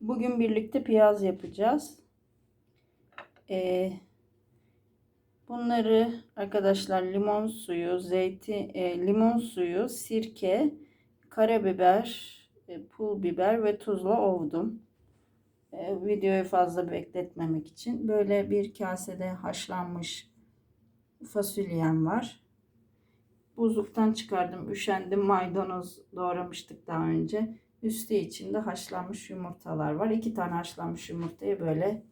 Bugün birlikte piyaz yapacağız. Ee, bunları arkadaşlar limon suyu, zeytin, e, limon suyu, sirke, karabiber, e, pul biber ve tuzla ovdum. E, videoyu fazla bekletmemek için böyle bir kasede haşlanmış fasulyem var. Buzluktan çıkardım. Üşendim. Maydanoz doğramıştık daha önce. Üstü içinde haşlanmış yumurtalar var. İki tane haşlanmış yumurtayı böyle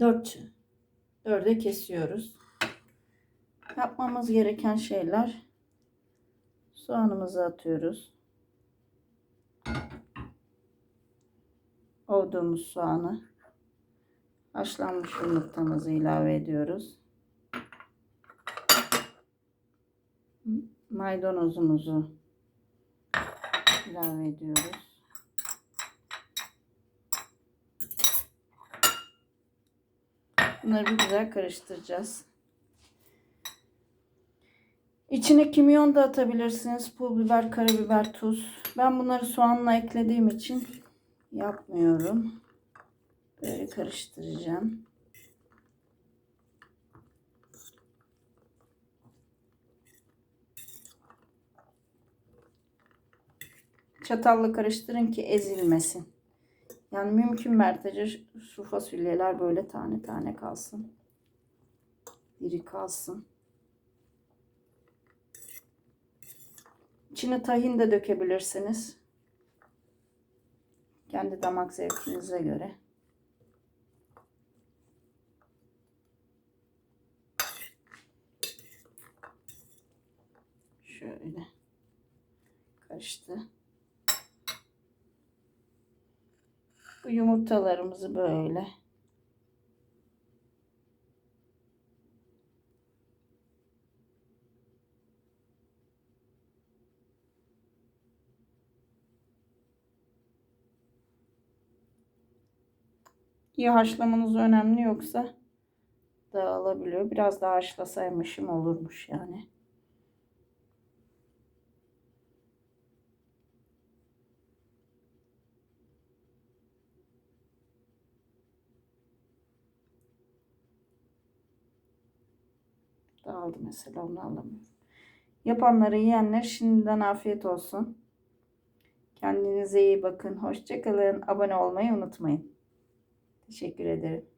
dört dörde kesiyoruz. Yapmamız gereken şeyler soğanımızı atıyoruz. Ovduğumuz soğanı haşlanmış yumurtamızı ilave ediyoruz. Maydanozumuzu ilave ediyoruz. Bunları bir güzel karıştıracağız. İçine kimyon da atabilirsiniz. Pul biber, karabiber, tuz. Ben bunları soğanla eklediğim için yapmıyorum. Böyle karıştıracağım. Çatalla karıştırın ki ezilmesin. Yani mümkün mertece şu fasulyeler böyle tane tane kalsın. Diri kalsın. İçine tahin de dökebilirsiniz. Kendi damak zevkinize göre. Şöyle karıştı. Yumurtalarımızı böyle İyi haşlamanız önemli yoksa dağılabiliyor. Biraz daha haşlasaymışım olurmuş yani. Dağıldı mesela onu alamıyorum. Yapanları yiyenler şimdiden afiyet olsun. Kendinize iyi bakın. Hoşçakalın. Abone olmayı unutmayın. Teşekkür ederim.